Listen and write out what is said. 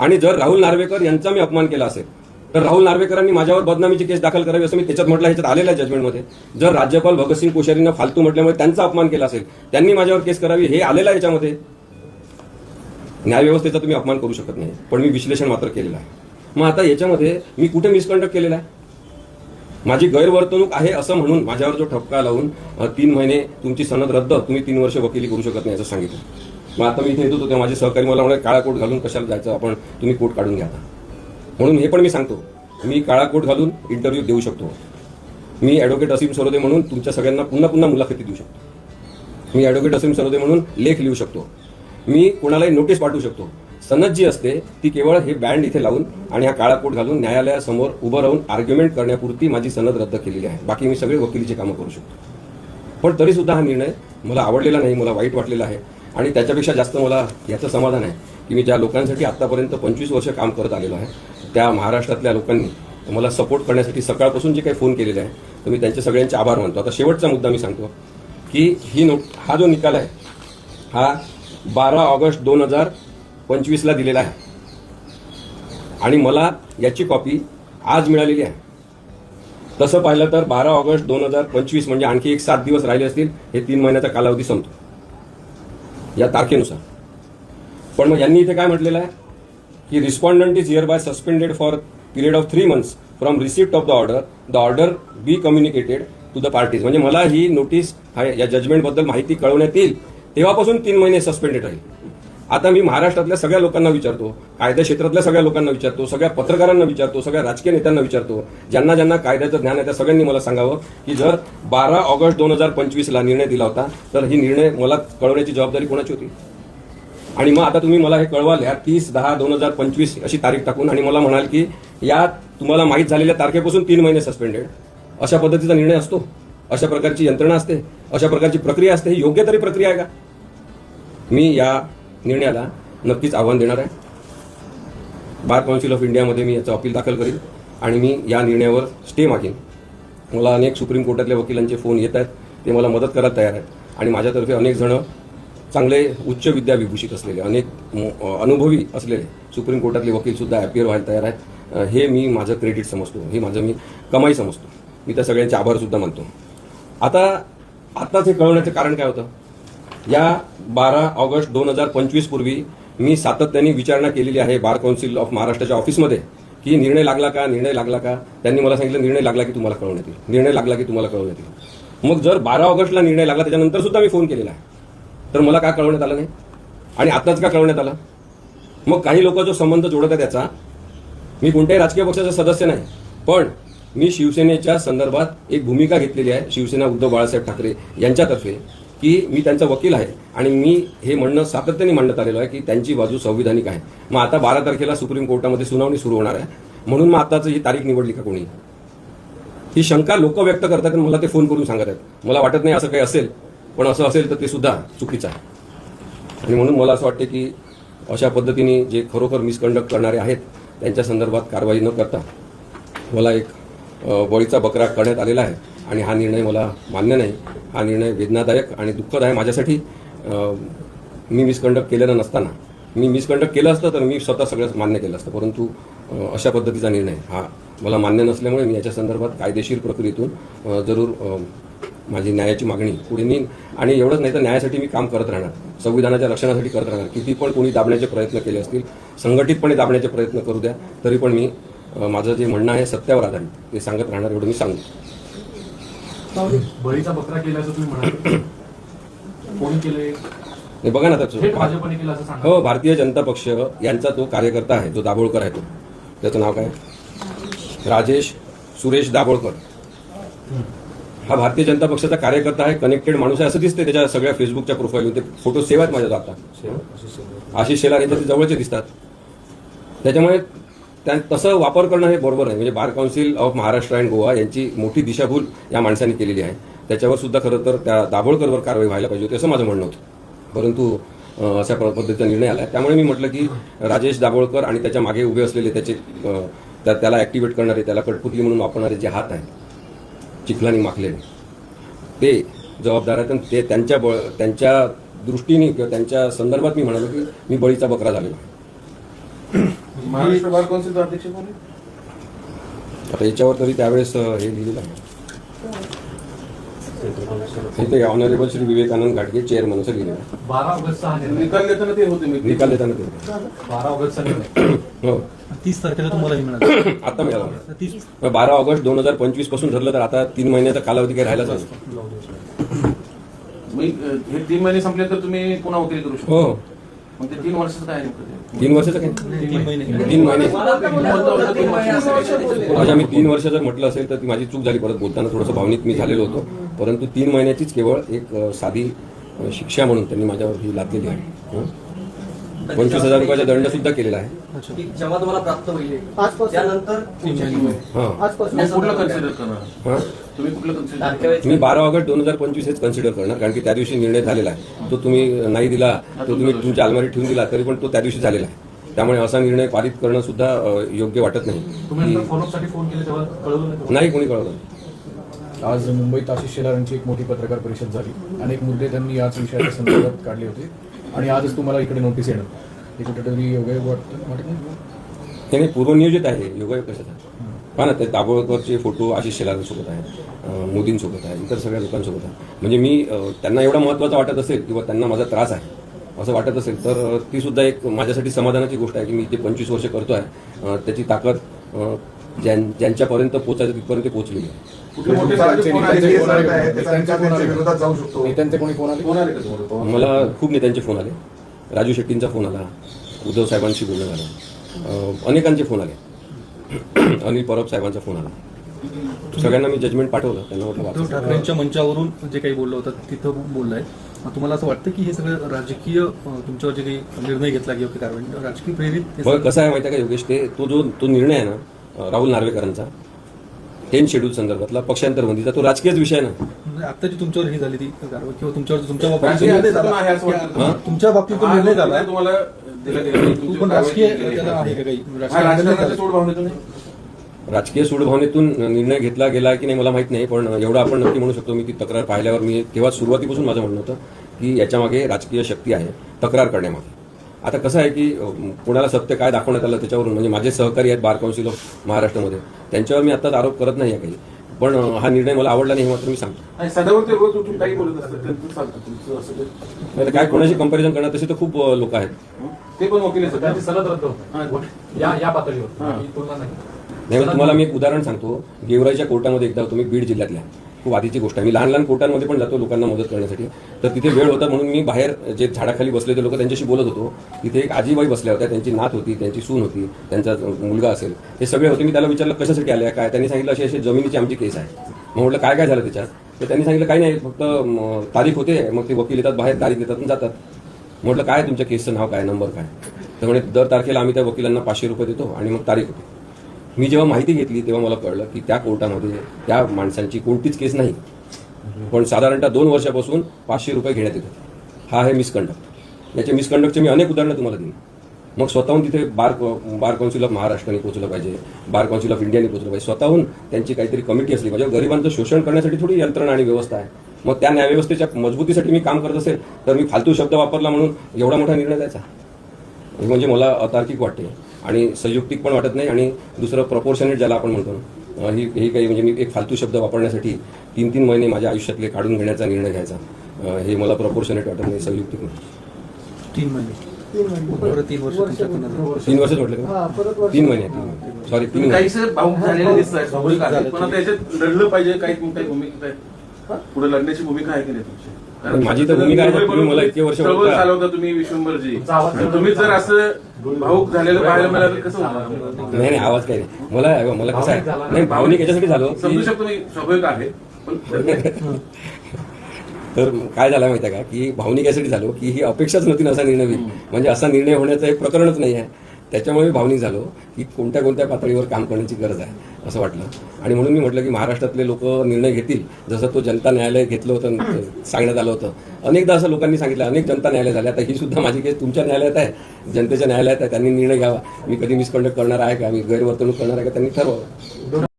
आणि जर राहुल नार्वेकर यांचा मी अपमान केला असेल तर राहुल नार्वेकरांनी माझ्यावर बदनामीची केस दाखल करावी असं मी त्याच्यात म्हटलं ह्याच्यात आलेल्या जजमेंटमध्ये जर राज्यपाल भगतसिंग कोश्यारीनं फालतू म्हटल्यामुळे त्यांचा अपमान केला असेल त्यांनी माझ्यावर केस करावी हे आलेलं आहे याच्यामध्ये. न्यायव्यवस्थेचा तुम्ही अपमान करू शकत नाही पण मी विश्लेषण मात्र केलेलं आहे. मग आता याच्यामध्ये मी कुठे मिसकंडक्ट केलेला आहे? माझी गैरवर्तणूक आहे असं म्हणून माझ्यावर जो ठपका लावून तीन महिने तुमची सनद रद्द तुम्ही तीन वर्ष वकिली करू शकत नाही असं सांगितलं. मग आता मी इथे येतो तेव्हा माझे सहकारी मला म्हणजे काळा कोट घालून कशाला जायचं? आपण तुम्ही कोट काढून घ्या आता. म्हणून हे पण मी सांगतो. मी काळा कोट घालून इंटरव्ह्यू देऊ शकतो. मी ॲडव्होकेट असीम सरोदे म्हणून तुमच्या सगळ्यांना पुन्हा पुन्हा मुलाखती देऊ शकतो. मी ॲडव्होकेट असीम सरोदे म्हणून लेख लिहू शकतो. मी कोणालाही नोटीस पाठवू शकतो. सनद जी असते ती केवळ हे बँड इथे लावून आणि हा काळा कोट घालून न्यायालयासमोर उभं राहून आर्ग्युमेंट करण्यापुरती माझी सनद रद्द केलेली आहे. बाकी मी सगळे वकिलीची कामं करू शकतो. पण तरीसुद्धा हा निर्णय मला आवडलेला नाही मला वाईट वाटलेला आहे. आणि त्याच्यापेक्षा जास्त मला याचं समाधान आहे की मी ज्या लोकांसाठी आतापर्यंत पंचवीस वर्ष काम करत आलेलो आहे त्या महाराष्ट्रातल्या लोकांनी मला सपोर्ट करण्यासाठी सकाळपासून जे काही फोन केलेले आहे तर मी त्यांचे सगळ्यांचे आभार मानतो. आता शेवटचा मुद्दा मी सांगतो की ही नोट हा जो निकाल आहे हा बारा ऑगस्ट दोन हजार पंचवीसला दिलेला आहे. आणि मला याची कॉपी आज मिळालेली आहे. तसं पाहिलं तर बारा ऑगस्ट दोन हजार पंचवीस म्हणजे आणखी एक सात दिवस राहिले असतील हे तीन महिन्याचा कालावधी संपतो. या तारखेनुसार. पण मग यांनी इथे काय म्हटलेलं आहे? की respondent is hereby suspended for period of three months from receipt of the order the order be communicated to the parties म्हणजे मला ही नोटीस या जजमेंटबद्दल माहिती कळवण्यात येईल. तेव्हापासून तीन महिने सस्पेंडेड राहील. आता मी महाराष्ट्रातल्या सगळ्या लोकांना विचारतो कायदा क्षेत्रातल्या सगळ्या लोकांना विचारतो सगळ्या पत्रकारांना विचारतो सगळ्या राजकीय नेत्यांना विचारतो. ज्यांना ज्यांना कायद्याचं ज्ञान आहे त्या सगळ्यांनी मला सांगावं की जर बारा ऑगस्ट दोन हजार पंचवीसला निर्णय दिला होता तर ही निर्णय मला कळवण्याची जबाबदारी कोणाची होती? आणि मग आता तुम्ही मला हे कळवाल या तीस दहा दोन हजार पंचवीस अशी तारीख टाकून आणि मला म्हणाल की या तुम्हाला माहीत झालेल्या तारखेपासून तीन महिने सस्पेंडेड अशा पद्धतीचा निर्णय असतो? अशा प्रकारची यंत्रणा असते? अशा प्रकारची प्रक्रिया असते? ही योग्य तरी प्रक्रिया आहे का? मी या निर्णयाला नक्कीच आव्हान देणार आहे. बार काउन्सिल ऑफ इंडियामध्ये मी याचं अपील दाखल करीन आणि मी या निर्णयावर स्टे मागेन. मला अनेक सुप्रीम कोर्टातल्या वकिलांचे फोन येत आहेत ते मला मदत करायला तयार आहेत आणि माझ्यातर्फे अनेक जण चांगले उच्च विद्या विभूषित असलेले अनेक अनुभवी असलेले सुप्रीम कोर्टातले वकीलसुद्धा ॲपियर व्हायला तयार आहेत. हे मी माझं क्रेडिट समजतो. हे माझं मी कमाई समजतो. मी त्या सगळ्यांचे आभारसुद्धा मानतो. आता आत्ताच हे कळवण्याचं कारण काय होतं? या बारा ऑगस्ट दोन हजार पंचवीस पूर्वी मी सातत्याने विचारणा केलेली आहे बार काउन्सिल ऑफ महाराष्ट्राच्या ऑफिसमध्ये की निर्णय लागला का निर्णय लागला का? त्यांनी मला सांगितलं निर्णय लागला की तुम्हाला कळवण्यात येईल निर्णय लागला की तुम्हाला कळवण्यात येईल मग जर बारा ऑगस्टला निर्णय लागला त्याच्यानंतर सुद्धा मी फोन केलेला आहे. तर मला का कळवण्यात आलं नाही? आणि आत्ताच का कळवण्यात आलं? मग काही लोक जो संबंध जोडत आहे त्याचा मी कोणत्याही राजकीय पक्षाचा सदस्य नाही पण मी शिवसेनेच्या संदर्भात एक भूमिका घेतलेली आहे. शिवसेना उद्धव बाळासाहेब ठाकरे यांच्यातर्फे. की मी त्यांचा वकील आहे आणि मी हे म्हणणं सातत्याने मांडत आलेलो आहे की त्यांची बाजू संविधानिक आहे. मग आता बारा तारखेला सुप्रीम कोर्टामध्ये सुनावणी सुरू होणार आहे. म्हणून मग आताच ही तारीख निवडली का कोणी? ही शंका लोक व्यक्त करतात आणि मला ते फोन करून सांगत आहेत. मला वाटत नाही असं काही असेल पण असं असेल तर ते सुद्धा चुकीचं आहे. आणि म्हणून मला असं वाटते की अशा पद्धतीने जे खरोखर मिसकंडक्ट करणारे आहेत त्यांच्या संदर्भात कारवाई न करता मला एक बळीचा बकरा करण्यात आलेला आहे. आणि हा निर्णय मला मान्य नाही. हा निर्णय वेदनादायक आणि दुःखद आहे माझ्यासाठी मी मिसकंडक्ट केलेलं नसताना. मी मिसकंडक्ट केलं असतं तर मी स्वतः सगळं मान्य केलं असतं. परंतु अशा पद्धतीचा निर्णय हा मला मान्य नसल्यामुळे मी याच्या संदर्भात कायदेशीर प्रक्रियेतून जरूर माझी न्यायाची मागणी पुढे नेईन. आणि एवढंच नाही तर न्यायासाठी मी काम करत राहणार. संविधानाच्या रक्षणासाठी करत राहणार. किती पण कोणी दाबण्याचे प्रयत्न केले असतील संघटितपणे दाबण्याचे प्रयत्न करू द्या तरी पण मी माझं जे म्हणणं आहे सत्यावर आधारित ते सांगत राहणार एवढं मी सांगतो. बळीचा बकरा केल्याचं तुम्ही म्हणाले कोणी केले हे बघा ना त्याचं. भाजपने केलं असं सांगा. हो भारतीय जनता पक्ष यांचा तो कार्यकर्ता आहे जो दाभोळकर आहे तो. त्याचं नाव काय? राजेश सुरेश दाभोळकर. हा भारतीय जनता पक्षाचा कार्यकर्ता आहे कनेक्टेड माणूस आहे असं दिसते त्याच्या सगळ्या फेसबुकच्या प्रोफाईलवर ते फोटो सेव्ह आहेत माझ्या जातात आशिष शेलार यांच्या ते जवळचे दिसतात. त्याच्यामुळे त्या तसं वापर करणं हे बरोबर आहे म्हणजे bar council of Maharashtra and Goa यांची मोठी दिशाभूल या माणसांनी केलेली आहे. त्याच्यावर सुद्धा खरं तर त्या दाभोळकरवर कारवाई व्हायला पाहिजे होती असं माझं म्हणणं होतं. परंतु अशा प्र- पद्धतीचा निर्णय आला त्यामुळे मी म्हटलं की राजेश दाभोळकर आणि त्याच्यामागे उभे असलेले त्याचे त्या- त्याला ऍक्टिव्हेट करणारे त्याला कटपुतली म्हणून वापरणारे जे हात आहेत चिखलाने माखलेले ते जबाबदार आहेत आणि ते त्यांच्या बळ त्यांच्या दृष्टीने किंवा त्यांच्या संदर्भात मी म्हणालो की मी बळीचा बकरा झालेलो आहे. महाराष्ट्र बार कौन्सिलचे अध्यक्ष कोण आहे? आता याच्यावर तरी त्यावेळेस अं, हे लिहिलेलं आहे. इथे ऑनरेबल श्री विवेकानंद घाटगे चेअरमन असं लिहिलेलं आहे. बारा ऑगस्टचा हा निर्णय. निकाल देताना ते होते मी निकाल देताना ते बारा ऑगस्टचा निर्णय. हो. तीस तारखेला तुम्हाला हे मिळालं आता मिळाला. तीस बारा ऑगस्ट दोन हजार पंचवीसपासून धरलं तर आता तीन महिन्याचा कालावधी काही राहिलाच नाही. मी, अ, हे तीन महिने संपले तर तुम्ही पुन्हा वकिली करू शकता. हो. मग ते तीन वर्षाचं काय आहे नेमकं? ते? तीन वर्षाचं काय? तीन महिने. अच्छा मी तीन आम्ही तीन वर्ष जर म्हटलं असेल तर ती माझी चूक झाली. परत बोलताना थोडंसं भावनिक मी झालेलो होतो. परंतु तीन महिन्याचीच केवळ एक साधी शिक्षा म्हणून त्यांनी माझ्यावर ही लादलेली आहे. पंचवीस हजार रुपयाचा दंड सुद्धा केलेला आहे. की जेव्हा तुम्हाला प्राप्त होईल आजपासून. त्यानंतर हा. आजपासून. मग कुठलं कन्सिडर करणार? हा? तुम्ही कुठलं कन्सिडर तारखेवेळेस मी बारा ऑगस्ट दोन हजार पंचवीस हेच कन्सिडर करणार कारण की त्या दिवशी निर्णय झालेला आहे. तो तुम्ही नाही दिला तो तुम्ही तुमच्या अलमारीत ठेवून दिला तरी पण तो त्या दिवशी झालेला आहे. त्यामुळे असा निर्णय पारित करणं सुद्धा अ, योग्य वाटत नाही. तुम्ही नंतर फॉलोअपसाठी फोन केले तेव्हा कळवलं नाही तुम्हाला? नाही कोणी कळवलं आज मुंबईत आशिष शेलार यांची एक मोठी पत्रकार परिषद झाली. अनेक मुद्दे त्यांनी याच विषयाच्या संदर्भात काढले होते. आणि आजच तुम्हाला इकडे नोटीस येणार. हे कुठेतरी योगायोग वाटतं? वाटत त्याने पूर्वनियोजित आहे योगायोग कशाचा? पहा ना ते दाभोळकरचे फोटो आशिष शेलारांसोबत आहे मोदींसोबत आहे इतर सगळ्या लोकांसोबत आहे म्हणजे मी त्यांना एवढा महत्त्वाचा वाटत असेल किंवा त्यांना माझा त्रास आहे असं वाटत असेल तर ती सुद्धा एक माझ्यासाठी समाधानाची गोष्ट आहे की मी ते पंचवीस वर्ष करतो आहे त्याची ताकद ज्यां ज्यांच्यापर्यंत पोचायचं तिथपर्यंत मोठे नेत्यांचे कोणी फोन आले? मला खूप नेत्यांचे फोन आले. राजू शेट्टींचा फोन आला. उद्धव साहेबांशी बोलणं झालं. अनेकांचे फोन आले. अनिल परब साहेबांचा फोन आला. सगळ्यांना मी जजमेंट पाठवलं. त्यांना म्हटलं. ठाकरेंच्या मंचावरून जे काही बोललं होतं तिथं बोललाय. तुम्हाला असं वाटतं की हे सगळं राजकीय तुमच्यावर जे काही निर्णय घेतला किंवा कारवाई राजकीय प्रेरित कसं आहे माहिती आहे का योगेश? ते तो जो तो निर्णय आहे ना राहुल नार्वेकरांचा. टेन शेड्यूल संदर्भातला पक्षांतर बंदीचा तो राजकीयच विषय आहे ना. म्हणजे आता जी तुमच्यावर ही झाली ती कारवाई किंवा तुमच्यावर तुमच्या बाबतीत राजकीय हा? तुमच्या बाबतीत हा निर्णय झाला पण हा? राजकीय सूडभावनेतून निर्णय घेतला गेला की नाही मला माहीत नाही पण एवढं आपण नक्की म्हणू शकतो मी ती तक्रार पाहिल्यावर मी तेव्हा सुरुवातीपासून माझं म्हणणं होतं की याच्यामागे राजकीय शक्ती आहे तक्रार करण्यामागे. आता कसं आहे की कोणाला सत्य काय दाखवण्यात आलं त्याच्यावरून म्हणजे माझे सहकारी आहेत बार काउन्सिल ऑफ महाराष्ट्रामध्ये त्यांच्यावर मी आत्ताच आरोप करत नाही आहे काही. पण हा निर्णय मला आवडला नाही हे मात्र मी सांगतो. आणि सदावर ते रोज उठून काही बोलत असतात ते तुम्ही सांगता तुमचं असं ते. नाही तर काय कोणाशी कंपॅरिझन करणार तसे तर खूप लोक आहेत. ते पण वकील आहेत त्यांची सध्या. सनद रद्द होते या या पातळीवर. तुलना नाही. तुम्हाला मी एक उदाहरण सांगतो. गेवराईच्या कोर्टामध्ये एकदा होतो मी बीड जिल्ह्यातल्या खूप आधीची गोष्ट आहे. मी लहान लहान कोर्टांमध्ये पण जातो लोकांना मदत करण्यासाठी. तर तिथे वेळ होता म्हणून मी बाहेर जे झाडाखाली बसले ते लोक त्यांच्याशी बोलत होतो. तिथे एक आजीबाई बसल्या होत्या त्यांची नात होती त्यांची सून होती त्यांचा मुलगा असेल. हे सगळे होते. मी त्याला विचारलं कशासाठी आल्या काय? त्यांनी सांगितलं अशी अशी जमिनीची आमची केस आहे. मग म्हटलं काय काय झालं त्याच्यात? तर त्यांनी सांगितलं काही नाही फक्त तारीख होते. मग ते वकील येतात बाहेर तारीख देतात जातात. म्हटलं काय तुमच्या केसचं नाव काय नंबर काय? तर म्हणजे दर तारखेला आम्ही त्या वकिलांना पाचशे रुपये देतो आणि मग तारीख होते. मी जेव्हा माहिती घेतली तेव्हा मला कळलं की त्या कोर्टामध्ये त्या माणसांची कोणतीच केस नाही. पण साधारणतः दोन वर्षापासून पाचशे रुपये घेण्यात येत होते हा आहे मिसकंडक्ट याचे मिसकंडक्टचे मी अनेक उदाहरणं तुम्हाला देईन. मग स्वतःहून तिथे बार बार काउन्सिल ऑफ महाराष्ट्राने पोहोचलं पाहिजे बार काउन्सिल ऑफ इंडियाने पोचलं पाहिजे. स्वतःहून त्यांची काहीतरी कमिटी असली पाहिजे. गरिबांचं शोषण करण्यासाठी थोडी यंत्रणा आणि व्यवस्था आहे. मग त्या न्यायव्यवस्थेच्या मजबूतीसाठी मी काम करत असेल तर मी फालतू शब्द वापरला म्हणून एवढा मोठा निर्णय द्यायचा. हे म्हणजे मला अतार्किक वाटते आणि संयुक्तिक पण वाटत नाही आणि दुसरं प्रपोर्शनेट ज्याला आपण म्हणतो ही ही काही म्हणजे मी एक फालतू शब्द वापरण्यासाठी तीन तीन महिने माझ्या आयुष्यातले काढून घेण्याचा निर्णय घ्यायचा. हे मला प्रपोर्शनेट वाटत नाही संयुक्तिक तीन महिने. तीन वर्ष तीन वर्षच म्हटलं हा का परत वर्ष तीन महिने तीन महिने. सॉरी तीन महिने. लढलं पाहिजे काय? पुढे लढण्याची भूमिका आहे की नाही तुमची? माझी तर भूमिका आहे, तुम्ही मला इतके वर्ष तुम्ही विश्वंभरजी. तुम्ही जर असं भाऊक झालेलं पाहायला मिळालं कसं होणार नाही नाही आवाज काही नाही मला मला कसं आहे? नाही भावनिक याच्यासाठी झालो की- समजू शकतो मी स्वाभाविक आहे पण तर काय झालं माहिती आहे का? की भावनिक यासाठी झालो की ही अपेक्षाच नव्हती ना असा निर्णय होईल. म्हणजे असा निर्णय होण्याचं एक प्रकरणच नाही आहे. त्याच्यामुळे मी भावनिक झालो की कोणत्या कोणत्या पातळीवर काम करण्याची गरज आहे असं वाटलं. आणि म्हणून मी म्हटलं की महाराष्ट्रातले लोक निर्णय घेतील. जसं तो जनता न्यायालय घेतलं होतं सांगण्यात आलं होतं. अनेकदा असं लोकांनी सांगितलं अनेक जनता न्यायालय झाले आता ही सुद्धा माझी केस तुमच्या न्यायालयात आहे. जनतेच्या न्यायालयात आहे. त्यांनी निर्णय घ्यावा. मी कधी मिसकंडक्ट करणार आहे का? मी गैरवर्तणूक करणार आहे का? त्यांनी ठरवावं.